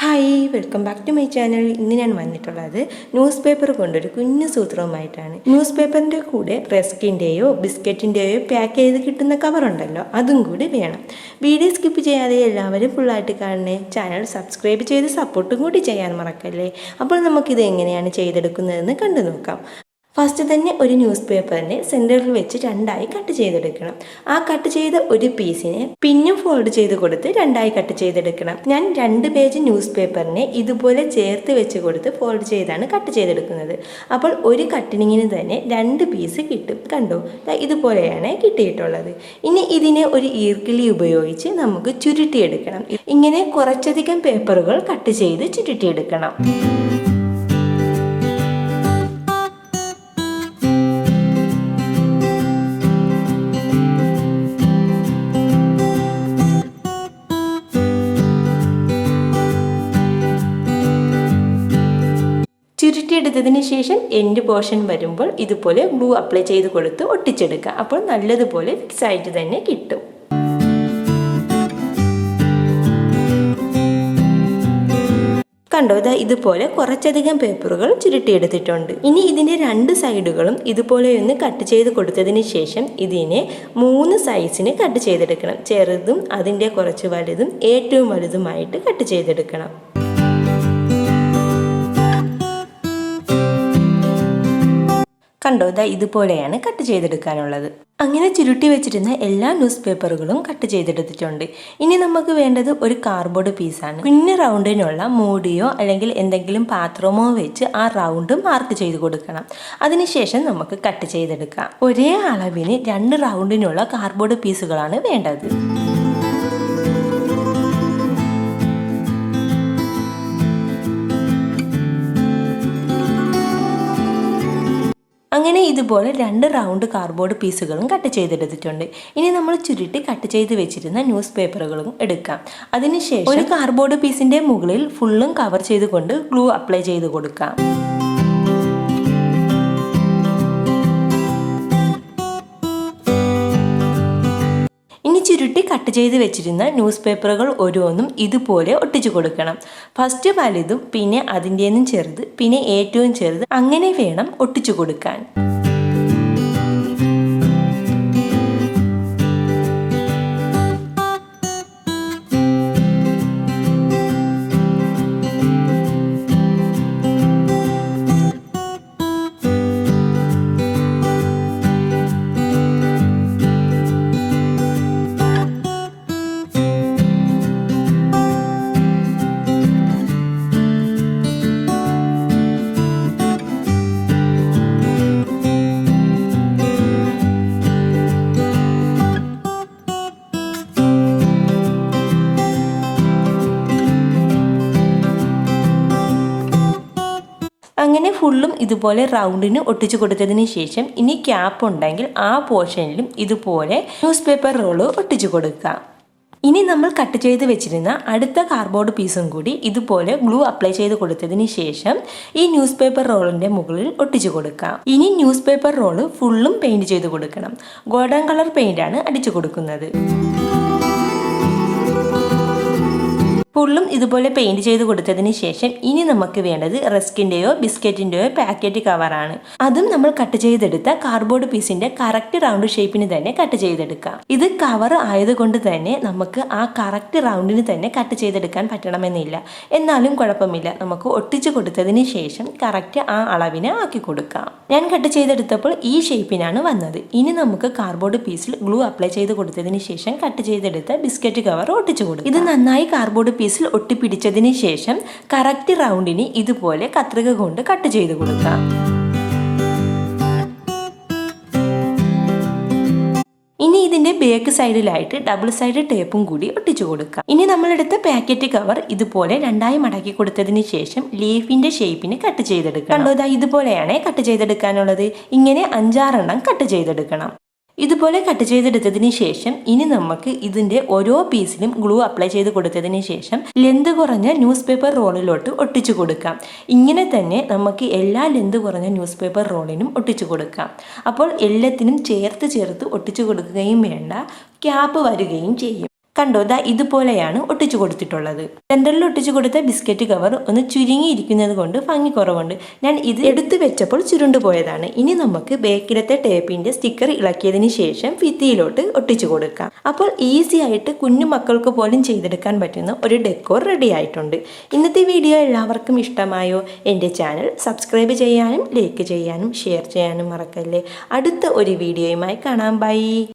Hi welcome back to my channel. ഇന്ന് ഞാൻ വന്നിട്ടുള്ളത് ന്യൂസ് പേപ്പർ കൊണ്ടൊരു കുഞ്ഞു സൂത്രവുമായിട്ടാണ്. ന്യൂസ് പേപ്പറിന്റെ കൂടെ റെസ്കിന്റെയോ ബിസ്ക്കറ്റിന്റെയോ പാക്ക് ചെയ്ത് കിട്ടുന്ന കവറുണ്ടല്ലോ അതും കൂടി വേണം. വീഡിയോ സ്കിപ്പ് ചെയ്യാതെ എല്ലാവരും ഫുള്ളായിട്ട് കാണണേ. ചാനൽ സബ്സ്ക്രൈബ് ചെയ്ത് സപ്പോർട്ടും കൂടി ചെയ്യാൻ മറക്കല്ലേ? അപ്പോൾ നമുക്കിത് എങ്ങനെയാണ് ചെയ്തെടുക്കുന്നതെന്ന് കണ്ടു നോക്കാം ഫസ്റ്റ് തന്നെ ഒരു ന്യൂസ് പേപ്പറിനെ സെന്ററിൽ വെച്ച് രണ്ടായി കട്ട് ചെയ്തെടുക്കണം. ആ കട്ട് ചെയ്ത ഒരു പീസിനെ പിന്നും ഫോൾഡ് ചെയ്ത് കൊടുത്ത് രണ്ടായി കട്ട് ചെയ്തെടുക്കണം. ഞാൻ രണ്ട് പേജ് ന്യൂസ് പേപ്പറിനെ ഇതുപോലെ ചേർത്ത് വെച്ച് കൊടുത്ത് ഫോൾഡ് ചെയ്താണ് കട്ട് ചെയ്തെടുക്കുന്നത്. അപ്പോൾ ഒരു കട്ടിങ്ങിന് തന്നെ രണ്ട് പീസ് കിട്ടും. കണ്ടോ? ഇതുപോലെയാണ് കിട്ടിയിട്ടുള്ളത്. ഇനി ഇതിനെ ഒരു ഈർക്കിളി ഉപയോഗിച്ച് നമുക്ക് ചുരുട്ടിയെടുക്കണം. ഇങ്ങനെ കുറച്ചധികം പേപ്പറുകൾ കട്ട് ചെയ്ത് ചുരുട്ടിയെടുക്കണം. ചുരുട്ടിയെടുത്തതിന് ശേഷം എൻഡ് പോർഷൻ വരുമ്പോൾ ഇതുപോലെ ഗ്ലൂ അപ്ലൈ ചെയ്ത് കൊടുത്ത് ഒട്ടിച്ചെടുക്കുക. അപ്പോൾ നല്ലതുപോലെ ഫിക്സ് ആയിട്ട് തന്നെ കിട്ടും. കണ്ടോ ഇതാ ഇതുപോലെ കുറച്ചധികം പേപ്പറുകൾ ചുരുട്ടിയെടുത്തിട്ടുണ്ട്. ഇനി ഇതിന്റെ രണ്ട് സൈഡുകളും ഇതുപോലെ ഒന്ന് കട്ട് ചെയ്ത് കൊടുത്തതിന് ശേഷം ഇതിനെ മൂന്ന് സൈസിന് കട്ട് ചെയ്തെടുക്കണം. ചെറുതും അതിന്റെ കുറച്ച് വലുതും ഏറ്റവും വലുതുമായിട്ട് കട്ട് ചെയ്തെടുക്കണം. കണ്ടോ? ഇതാ ഇതുപോലെയാണ് കട്ട് ചെയ്തെടുക്കാനുള്ളത്. അങ്ങനെ ചുരുട്ടി വെച്ചിരുന്ന എല്ലാ ന്യൂസ് പേപ്പറുകളും കട്ട് ചെയ്തെടുത്തിട്ടുണ്ട്. ഇനി നമുക്ക് വേണ്ടത് ഒരു കാർഡ്ബോർഡ് പീസാണ് പിന്നെ റൗണ്ടിനുള്ള മൂടിയോ അല്ലെങ്കിൽ എന്തെങ്കിലും പാത്രമോ വെച്ച് ആ റൗണ്ട് മാർക്ക് ചെയ്ത് കൊടുക്കണം. അതിനുശേഷം നമുക്ക് കട്ട് ചെയ്തെടുക്കാം. ഒരേ അളവിന് രണ്ട് റൗണ്ടിനുള്ള കാർഡ്ബോർഡ് പീസുകളാണ് വേണ്ടത്. അങ്ങനെ ഇതുപോലെ രണ്ട് റൗണ്ട് കാർഡ്ബോർഡ് പീസുകളും കട്ട് ചെയ്തെടുത്തിട്ടുണ്ട്. ഇനി നമ്മൾ ചുരുട്ടി കട്ട് ചെയ്ത് വെച്ചിരുന്ന ന്യൂസ് പേപ്പറുകളും എടുക്കാം അതിനുശേഷം ഒരു കാർഡ്ബോർഡ് പീസിന്റെ മുകളിൽ ഫുള്ളും കവർ ചെയ്തുകൊണ്ട് ഗ്ലൂ അപ്ലൈ ചെയ്ത് കൊടുക്കാം. കട്ട് ചെയ്ത് വെച്ചിരുന്ന ന്യൂസ് പേപ്പറുകൾ ഓരോന്നും ഇതുപോലെ ഒട്ടിച്ചു കൊടുക്കണം. ഫസ്റ്റ് വലുതും പിന്നെ അതിന്റെന്നും ചെറുത് പിന്നെ ഏറ്റവും ചെറുത് അങ്ങനെ വേണം ഒട്ടിച്ചു കൊടുക്കാൻ. ഫുള്ളും ഇതുപോലെ റൗണ്ടിന് ഒട്ടിച്ചു കൊടുത്തതിന് ശേഷം ഇനി ക്യാപ്പ് ഉണ്ടെങ്കിൽ ആ പോർഷനിലും ഇതുപോലെ ന്യൂസ് പേപ്പർ റോൾ ഒട്ടിച്ചു കൊടുക്കുക. ഇനി നമ്മൾ കട്ട് ചെയ്ത് വെച്ചിരുന്ന അടുത്ത കാർഡ്ബോർഡ് പീസും കൂടി ഇതുപോലെ ഗ്ലൂ അപ്ലൈ ചെയ്ത് കൊടുത്തതിന് ശേഷം ഈ ന്യൂസ് പേപ്പർ റോളിന്റെ മുകളിൽ ഒട്ടിച്ചു കൊടുക്കാം ഇനി ന്യൂസ് പേപ്പർ റോൾ ഫുള്ളും പെയിന്റ് ചെയ്ത് കൊടുക്കണം. ഗോൾഡൻ കളർ പെയിന്റ് ആണ് അടിച്ചു കൊടുക്കുന്നത്. ഫുള്ളും ഇതുപോലെ പെയിന്റ് ചെയ്ത് കൊടുത്തതിന് ശേഷം ഇനി നമുക്ക് വേണ്ടത് റസ്കിന്റെയോ ബിസ്ക്കറ്റിന്റെയോ പാക്കറ്റ് കവറാണ് അതും നമ്മൾ കട്ട് ചെയ്തെടുത്ത കാർഡ്ബോർഡ് പീസിന്റെ കറക്റ്റ് റൗണ്ട് ഷേപ്പിന് തന്നെ കട്ട് ചെയ്തെടുക്കാം. ഇത് കവർ ആയതുകൊണ്ട് തന്നെ നമുക്ക് ആ കറക്റ്റ് റൗണ്ടിന് തന്നെ കട്ട് ചെയ്തെടുക്കാൻ പറ്റണമെന്നില്ല. എന്നാലും കുഴപ്പമില്ല. നമുക്ക് ഒട്ടിച്ചു കൊടുത്തതിന് ശേഷം കറക്റ്റ് ആ അളവിന് ആക്കി കൊടുക്കാം. ഞാൻ കട്ട് ചെയ്തെടുത്തപ്പോൾ ഈ ഷേപ്പിനാണ് വന്നത്. ഇനി നമുക്ക് കാർഡ്ബോർഡ് പീസിൽ ഗ്ലൂ അപ്ലൈ ചെയ്ത് കൊടുത്തതിന് ശേഷം കട്ട് ചെയ്തെടുത്ത ബിസ്ക്കറ്റ് കവർ ഒട്ടിച്ചു കൊടുക്കും. ഇത് നന്നായി കാർഡ്ബോർഡ് പീസിൽ ഒട്ടിപ്പിടിച്ചതിന് ശേഷം കറക്റ്റ് റൗണ്ടിന് ഇതുപോലെ കത്രിക കൊണ്ട് കട്ട് ചെയ്ത് കൊടുക്കാം. ഇനി ഇതിന്റെ ബേക്ക് സൈഡിലായിട്ട് ഡബിൾ സൈഡ് ടേപ്പും കൂടി ഒട്ടിച്ചു കൊടുക്കാം. ഇനി നമ്മളെടുത്ത പാക്കറ്റ് കവർ ഇതുപോലെ രണ്ടായി മടക്കി കൊടുത്തതിന് ശേഷം ലീഫിന്റെ ഷേപ്പിന് കട്ട് ചെയ്തെടുക്കണം. കണ്ടോ ഇതാ ഇതുപോലെയാണ് കട്ട് ചെയ്തെടുക്കാനുള്ളത്. ഇങ്ങനെ അഞ്ചാറെണ്ണം കട്ട് ചെയ്തെടുക്കണം. ഇതുപോലെ കട്ട് ചെയ്തെടുത്തതിന് ശേഷം ഇനി നമുക്ക് ഇതിന്റെ ഓരോ പീസിലും ഗ്ലൂ അപ്ലൈ ചെയ്ത് കൊടുത്തതിന് ശേഷം ലെന്ത് കുറഞ്ഞ ന്യൂസ് പേപ്പർ റോളിലോട്ട് ഒട്ടിച്ചു കൊടുക്കാം. ഇങ്ങനെ തന്നെ നമുക്ക് എല്ലാ ലെന്ത് കുറഞ്ഞ ന്യൂസ് പേപ്പർ റോളിനും ഒട്ടിച്ചു കൊടുക്കാം. അപ്പോൾ എല്ലാത്തിനും ചേർത്ത് ചേർത്ത് ഒട്ടിച്ചു കൊടുക്കുകയും വേണ്ട. ക്യാപ്പ് വരികയും ചെയ്യും. കണ്ടോ? ദാ ഇതുപോലെയാണ് ഒട്ടിച്ചു കൊടുത്തിട്ടുള്ളത്. സെന്ററിൽ ഒട്ടിച്ചു കൊടുത്ത ബിസ്ക്കറ്റ് കവർ ഒന്ന് ചുരുങ്ങിയിരിക്കുന്നത് കൊണ്ട് ഭംഗി കുറവുണ്ട്. ഞാൻ ഇത് എടുത്തു വെച്ചപ്പോൾ ചുരുണ്ടു പോയതാണ്. ഇനി നമുക്ക് ബേക്കിലത്തെ ടേപ്പിന്റെ സ്റ്റിക്കർ ഇളക്കിയതിന് ശേഷം ഭിത്തിയിലോട്ട് ഒട്ടിച്ചു കൊടുക്കാം. അപ്പോൾ ഈസി ആയിട്ട് കുഞ്ഞു മക്കൾക്ക് പോലും ചെയ്തെടുക്കാൻ പറ്റുന്ന ഒരു ഡെക്കോർ റെഡി ആയിട്ടുണ്ട്. ഇന്നത്തെ വീഡിയോ എല്ലാവർക്കും ഇഷ്ടമായോ? എന്റെ ചാനൽ സബ്സ്ക്രൈബ് ചെയ്യാനും ലൈക്ക് ചെയ്യാനും ഷെയർ ചെയ്യാനും മറക്കല്ലേ? അടുത്ത ഒരു വീഡിയോയുമായി കാണാം. ബൈ.